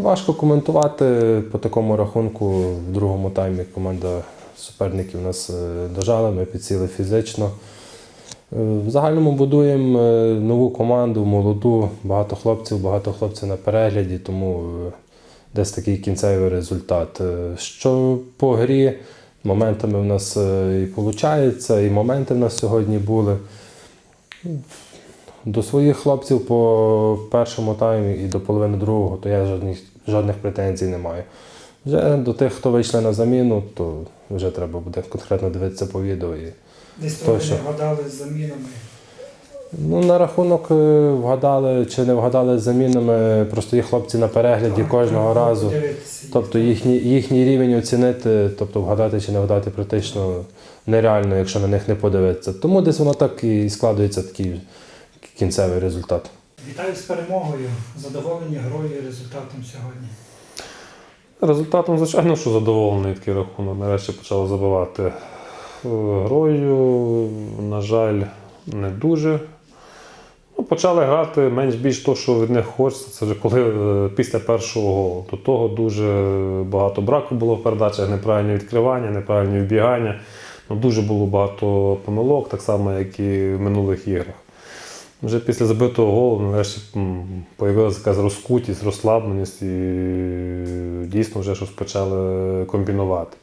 Важко коментувати по такому рахунку. В другому таймі команда суперників нас е, дожала, ми підсіли фізично. Е, В загальному будуємо е, нову команду, молоду, багато хлопців, багато хлопців на перегляді, тому десь такий кінцевий результат. Що по грі, моментами в нас і виходить, і моменти в нас сьогодні були. До своїх хлопців по першому таймі і до половини другого, то я жодних, жодних претензій не маю. Вже до тих, хто вийшли на заміну, то вже треба буде конкретно дивитися по відео. І, Десь трохи Точно. не вгадали з замінами. ну, на рахунок е, вгадали чи не вгадали з замінами, просто є хлопці на перегляді Так, кожного разу. Тобто їхній, їхній рівень оцінити, тобто вгадати чи не вгадати практично нереально, якщо на них не подивитися. Тому десь воно так і складується такий кінцевий результат. Вітаю з перемогою. Задоволені грою і результатом сьогодні. Результатом, звичайно, що задоволений такий рахунок. Нарешті почали забивати Е, грою. На жаль, не дуже. Ну, почали грати менш-більш то, що від них хочеться. Це вже коли е, після першого голу. До того дуже багато браку було в передачах, неправильні відкривання, неправильні вбігання. Ну, дуже було багато помилок, так само, як і в минулих іграх. Вже після забитого голу нарешті появилася якась розкутість, розслабленість і дійсно вже щось почали комбінувати.